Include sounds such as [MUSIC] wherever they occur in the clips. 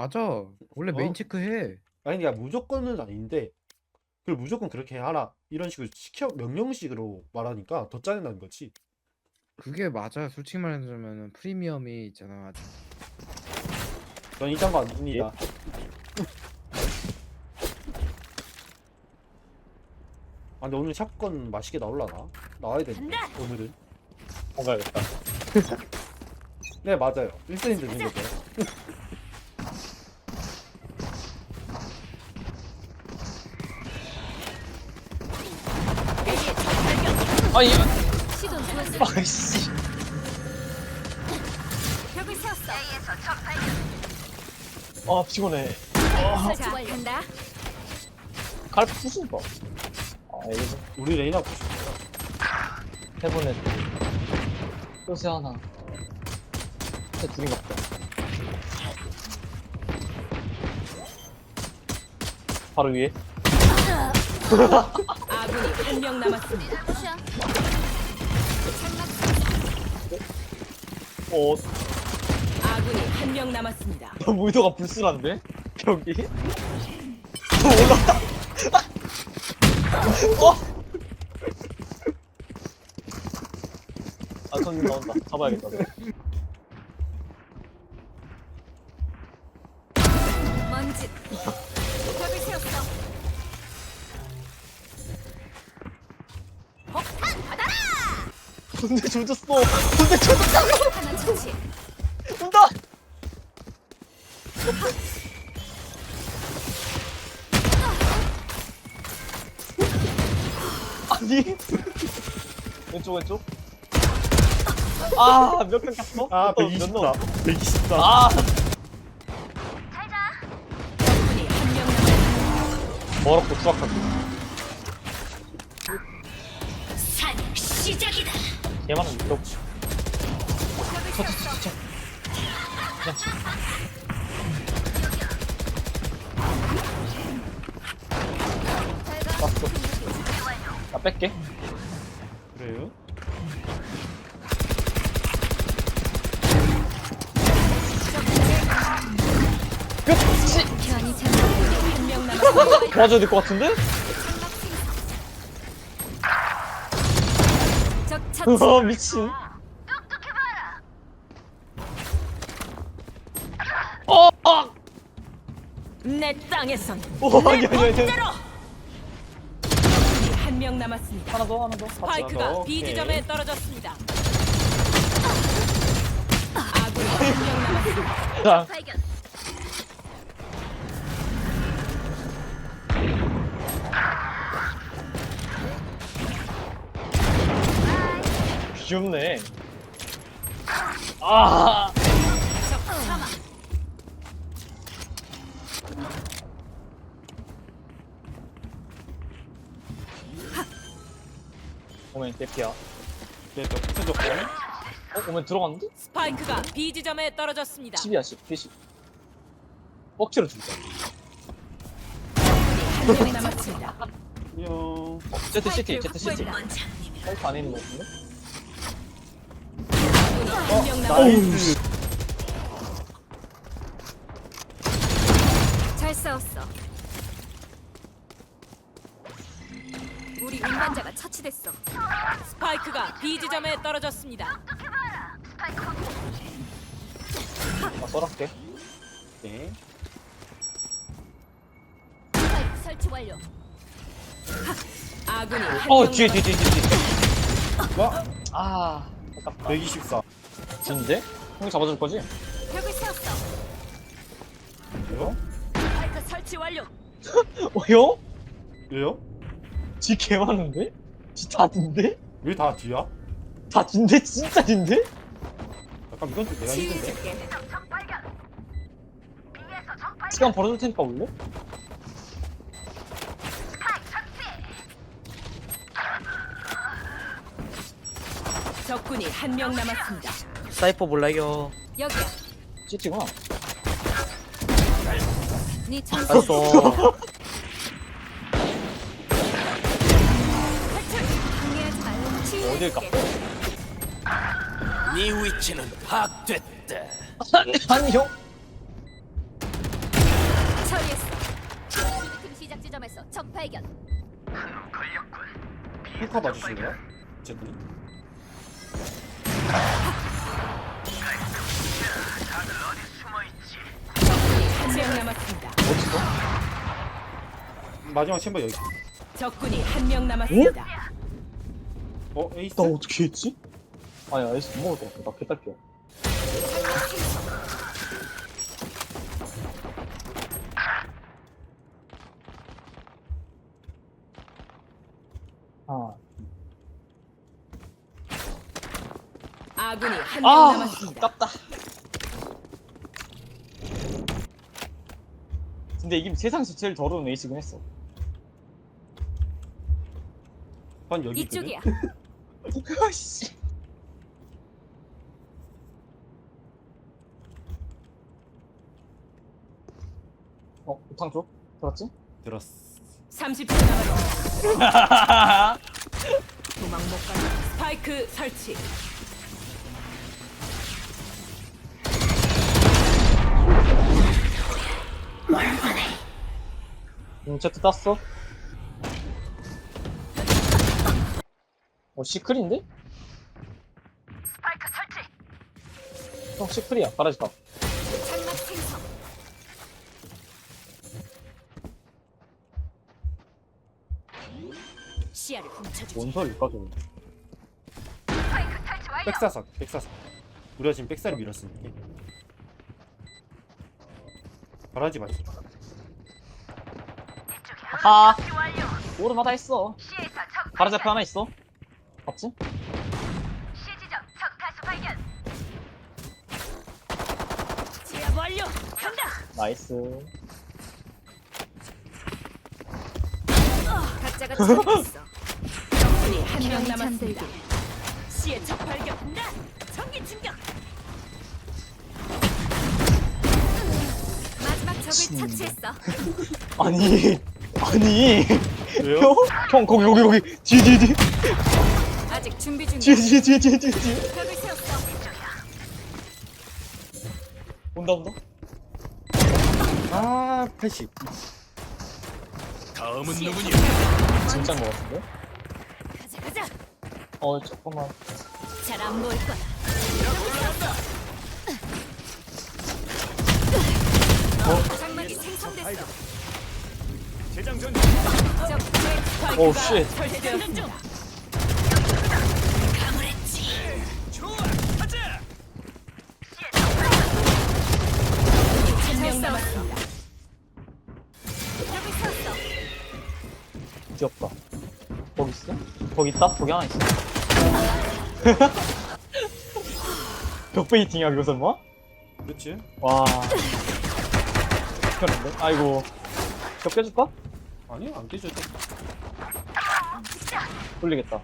맞아. 원래 메인 어. 체크해. 아니 그러니까 무조건은 아닌데 그걸 무조건 그렇게 하라 이런 식으로 시켜 명령식으로 말하니까 더 짜증나는 거지 그게 맞아. 솔직히 말하자면 프리미엄이 있잖아. 전 이딴 거안 줍니다 아 근데 오늘 샷건 맛있게 나올라나? 나와야 되는데 오늘은 가야겠다. 네 맞아요 1선이 되는 거죠 아니, 시도 좋았어. 아이씨. 벽을 세웠어. 아, 피곤해. 자, 간다. 갈프 부순 거. 아, 여기서 우리 레이나 보시죠 해보네. 요새 하나. 제 둘이 먹자. 바로 위에. [LAUGHS] 아군이 한 명 남았습니다. 어, 아군이 한 명 남았습니다. 너무 의도가 불순한데? 벽이? 올라왔다! 어! 아, 손 나온다. 잡아야겠다. 근데 조졌어! 근데 조졌어! 하나 처치. 온다! 아니 왼쪽 왼쪽 아몇 명 갔어? 아몇 명? 124 124아 아군이 한 명 남았습니다. 더럽고 추악하 얘만은 세웠어. 땄어 나 뺄게 그래요? 끝이 남았습니다. 도와줘야 될 것 같은데? 적 처치. 어 미친 어! 아! 내 땅에선 오 아니 아니 아니 대로 한명 남았습니다. 하나 더 하나 더 스파이크가 더, B. 지점에 떨어졌습니다. 아군이 한명 남았습니다. 자, 발견. 귀엽네 아. 오멘 대피야 어? 네저 붙여줬고 오멘 들어갔는데? 스파이크가 B 지점에 떨어졌습니다. 10이야 10 P10 뻑치로 줄게 한명 남았습니다. 안녕 제트 시티 제트 시티. 파이프 안에 있는 거 같은데? 한명 남았습니다. 나이스 잘 싸웠어. 우리 운반자가 처치됐어. 스파이크가 B 지점에 떨어졌습니다. 아 썰할게 네. 스파이크 설치 완료. 아군이 한 어명 뒤에 뒤에 뒤에 뒤에 와 아 아깝다 124 진데? 형이 잡아줄 거지? 벽을 [LAUGHS] 어, 왜요? 왜요? 지 개 많은데? 지 다 진데? 왜 다 뒤야? 다 진데? 진짜 진데? 약간 이건 내가 힘든데? 시간 벌어줄 테니까 올래? 적군이 한 명 남았습니다. 사이퍼 몰라요. 여기야. CT구나. 네 전. 알았어. 방해하지 어딜 가? 네 위치는 파악됐다. [LAUGHS] 아니 형. 처리했어. 수비팀 시작 지점에서 적 발견. 힐커 봐주실래요? 제분이 한명 남았습니다. 어딨어? 마지막 챔버 여기 적군이 한 명 남았습니다. 어 에이스? 나 어떻게 했지? 아니야 에이스 못 먹을 것 같아. 나 개딸게요. 아, 아군이 한명 아, 남았습니다. 아깝다. 근데 이게 세상에서 제일 더러운 에이스긴 했어. 반 여기 이쪽이야. [LAUGHS] 씨. 어, 우탕 쪽? 들었지? 들었어 30초 남았습니다. [LAUGHS] 도망 못 가는 스파이크 설치. 음, 제트 땄어. 어, 시클인데? 스파이크 설치! 형, 가. 장막 생성. 시야를 훔쳐주지. 뭔 소리일까, 저거. 백사삭 백사삭 우리가 지금 백사를 밀었으니까 바라지 마시 아하! 오르마다 했어. 가라지 앞에 하나 있어. 간다. 나이스. 각자가 처리했어. 적군이 한 명 남았습니다. 시의 적 발견. 간다. 전기 충격. 마지막 적을 미친. 처치했어. [LAUGHS] 아니, 아니. 왜요? 형, 형, 거기, 거기, 거기. 뒤에, 뒤에, 뒤에. 아직 준비 중이야. 뒤에, 뒤에, 뒤에. 벽을 세웠어. 온다, 온다. 아 80. 다음은 누구니? 진짜인 것 같은데? 가자 가자. 어, 잠깐만. 잘안 보일 거야. 어? 장막이 생성됐어. 오, 스파이크가 쉣. 귀엽다. 거기 있어? 거기 있다? 거기 하나 있어. [LAUGHS] 벽 베이팅이야, 그거 설마? 그렇지? 와. [LAUGHS] 그런데? 아이고. 벽 깨줄까? 아니 안 깨져도 돌리겠다.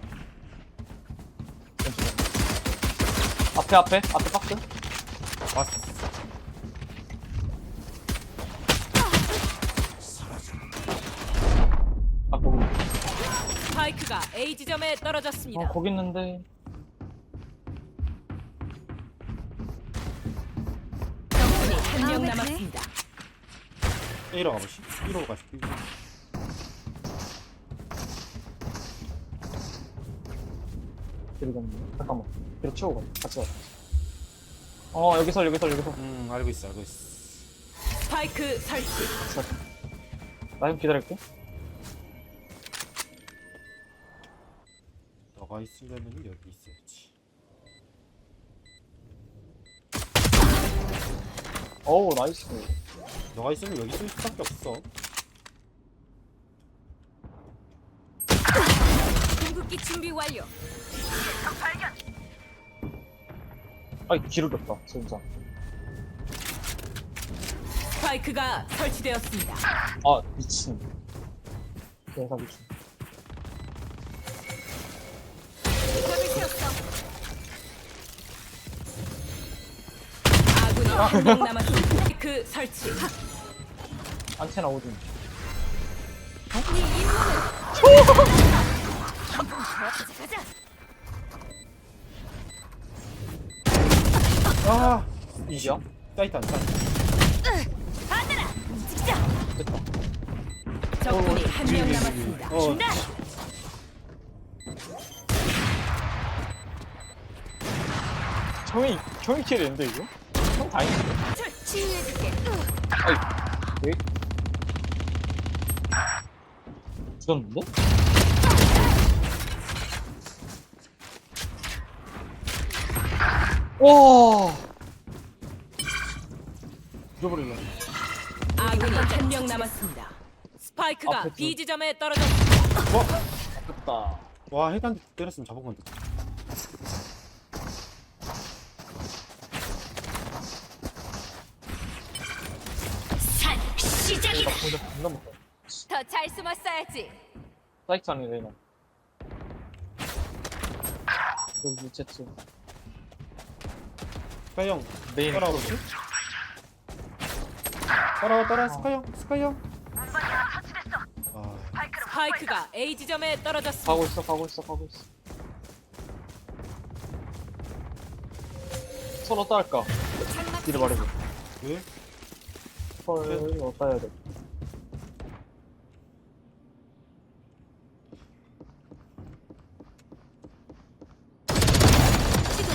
앞에, 앞에, 앞에 박스. 왔어 아, 거기. 스파이크가 A 지점에 떨어졌습니다. 아, 거기 있는데. 적군이 한 명. 남았습니다. A로 가보시 1로 가시 그리고, 잠깐만. 그리고 치우고 가. 같이 가. 어, 여기서, 여기서, 여기서. 음 알고 있어 알고 있어 스파이크 설치. 나좀 기다릴게. 너가 있으려면 여기 있어야지 어우, 나이스. 너가 있으면 여기 있을 수밖에 없어 궁극기 준비 완료. 아이, 기르겠다, 진짜. 스파이크가 설치되었습니다. 아, 미친. 내가 미친. 한명 남았습니다. 스파이크 설치. 안테나 오딘. 아 이지야? 사이트 안 사이트 됐다. 적군이 한 명 남았습니다. 어 형이 형이 킬했는데 이거? 형. 치유해줄게. 왜? 죽었는데? 와. 죽어버릴라. 아군이 한 명 남았습니다. 스파이크가 앞에 좀- B 지점에 떨어졌습니다. 아깝다. 와 헤드한테 때렸으면 잡은 건데 산 시작이다. 나 공격 존나 못해. 더 잘 숨었어야지. 사이트 안에 레이나. 여기 제트. 스카이 형 메인. 따라오지? 따라와 따라 스카이 형 스카이 형 아, 스파이크가 A 지점에 떨어졌습니다. 가고 있어, 가고 있어, 가고 있어. 서로 딸까? 뒤로 말해줘. 왜? 헐, 어디다 해야 돼? 시도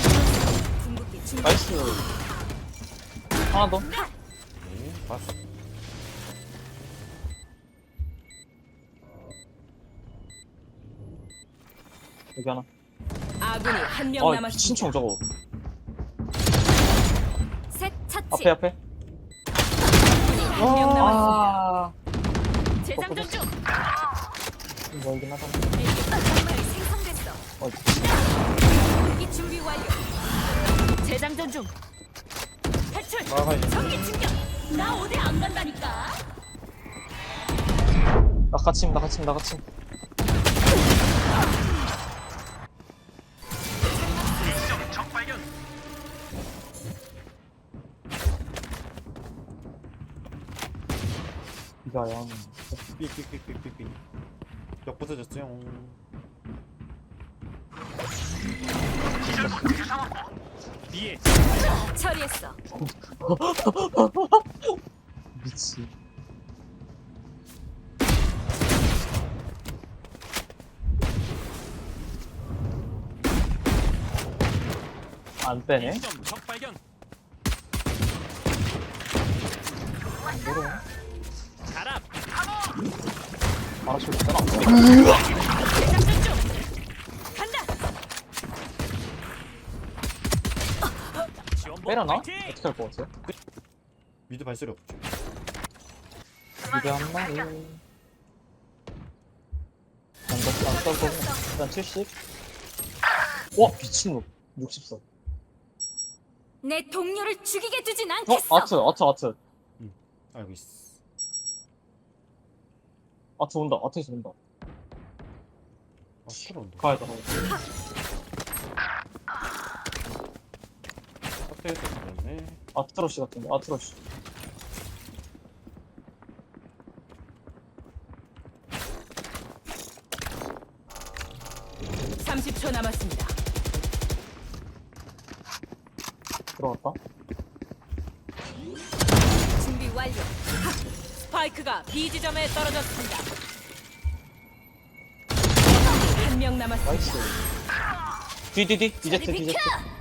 궁극기 준비. 나이스. 하나 더. 네 봤어 여기 하나. 아군이 한 명 아, 남았습니다. 신청 저거. 셋 차치. 앞에, 앞에. 한명 남았습니다. 아. 재장전 중. 좀 멀긴 하다. 생성됐어. 어, 궁극기 준비 완료. 재장전 중. 탈출. 나가야 돼. 전기 충격. 나 어디 안 간다니까. 나 갇힘, 나 갇힘, 나 갇힘. 이거야. 삑삑삑삑삑삑 벽 부서졌어요 B에 처리했어. [LAUGHS] 미치. 안 빼네? 점 적 발견. 모르네. 가라. 알아서 있잖아. 재장전 중. 간다. 파이팅! 어떻게 할 것 같아? 미드 발소리 없지 이게 한 마리. 남자 안 써고 일단 70. 와 미친놈. 64. 내 동료를 죽이게 두진 어 않겠어. 아트 아트 아트 알고 있어 아트 온다 아트에서 온다. 아 들어온다 가야다 호텔에서 들었네 아트러시 같은데 아트러시. 삼십 초 남았습니다. 들어갔다. 준비 완료. 스파이크가 B 지점에 떨어졌습니다. 한 명 남았습니다. 나이스. 뒤뒤뒤 비켜. 디제트.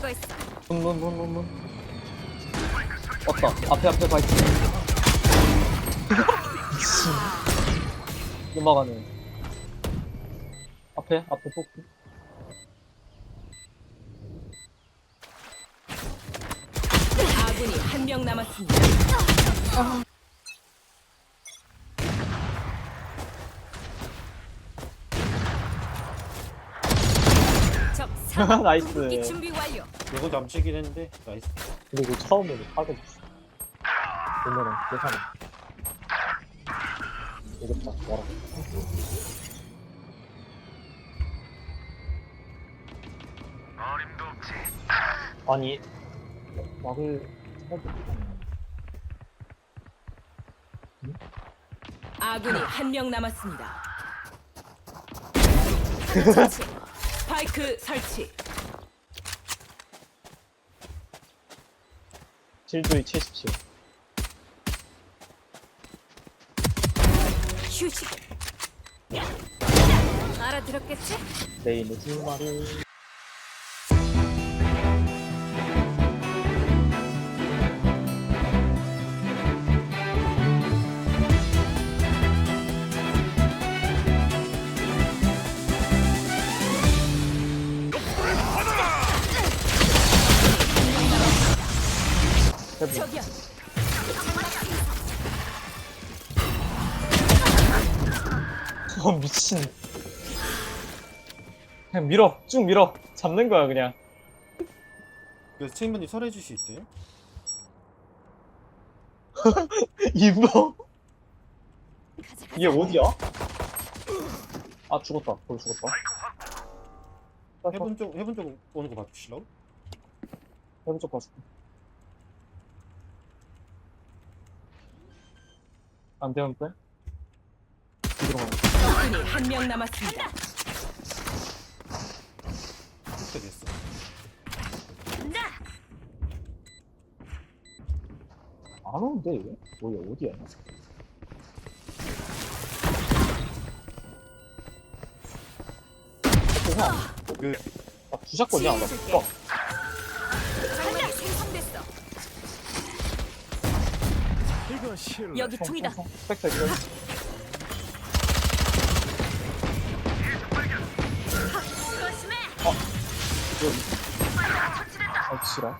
제거했어. 문문문문문. 왔다. 앞에 앞에 바이트. 미친. 넘어가네. 앞에 앞에 뽑기. 아군이 한 명 남았습니다. [LAUGHS] 나이스. 준비 완료. 이거 남치긴 했는데 나이스 그리고 처음으로 파괴 됐어. 오늘은 계산. 되겠다. 뭐라. 아니 막을 아군이 한 명 남았습니다. [LAUGHS] 스파이크 설치. 칠두이 77. 휴식. 알아들었겠지? 내일은 흰말을 미친. 그냥 밀어 쭉 밀어 잡는 거야 그냥. 그래서 체인버님 설해 주실 수 있어요? [LAUGHS] 이거. 이게 어디야? 아 죽었다. 거기 죽었다. 해본 쪽 해본 쪽 오는 거 봐주실라고? 오른쪽 봐줄게. 안 되면 빼. 한 명 남았습니다. 됐어. 안 오는데 이거? 뭐야 어디야? 그래서 그아 부샷건이야 나 치유해줄게. 봐. 장막이 생성됐어. 이거 실례. 여기 총이다. 스 아 지랄.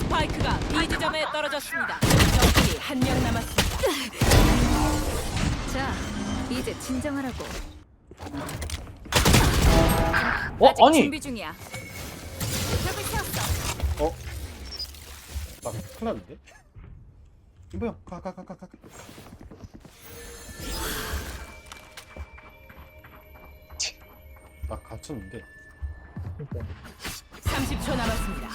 스파이크가 B 지점에 떨어졌습니다. 적군이 한 명 남았습니다. 자, 이제 진정하라고. 어 아직 아니 준비 중이야. 벽을 세웠어. 나 큰일 났는데? 이보 형, 가, 가, 가, 가, 가. 나 갇혔는데. 30초 남았습니다.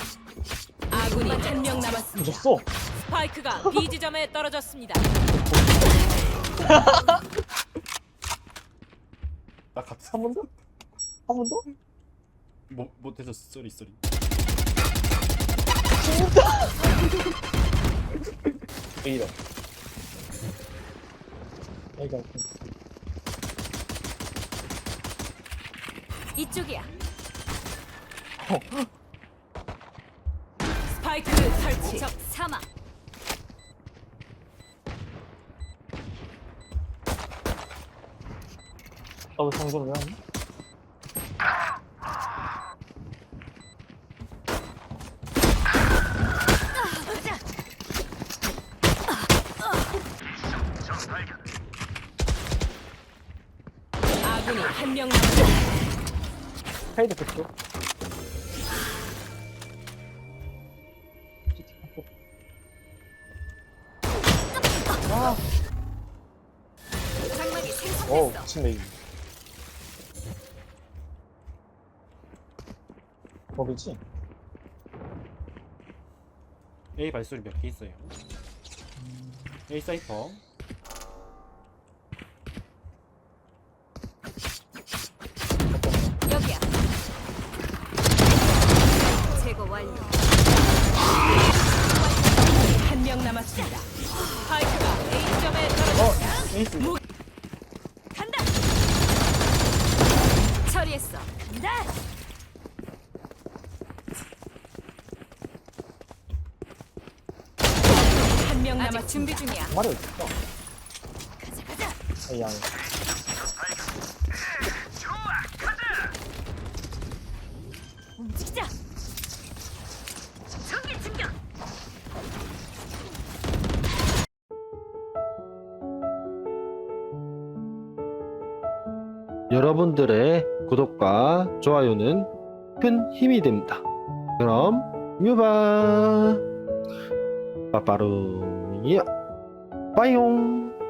아군이 한 명 남았습니다. 늦었어. 스파이크가 [LAUGHS] B 지점에 떨어졌습니다. [LAUGHS] 나 갇혔어. 한번 더? 한 번 더? 뭐, 뭐 돼서 쏘리 쏘리. [LAUGHS] A다. A가. 이쪽이야. 스파이크 설치. 적 사망. 나도 장소를 왜 하니? 가자. 아군이 한 명 남았습니다. 페이드 그쪽. 장막이 어우 생성됐어. 미친 메이. 거기지? A 발소리 몇 개 있어요? A 사이퍼. 여기야. 제거 완료. 한 명 남았습니다. 스파이크 에이스. 간다. 처리했어. 간다. 한 명 남았습니다. 준비 중이야. 말이 어딨어? 가자, 가자. 움직이자. 여러분들의 구독과 좋아요는 큰 힘이 됩니다. 그럼 뮤바. 빠빠루. 야 빠용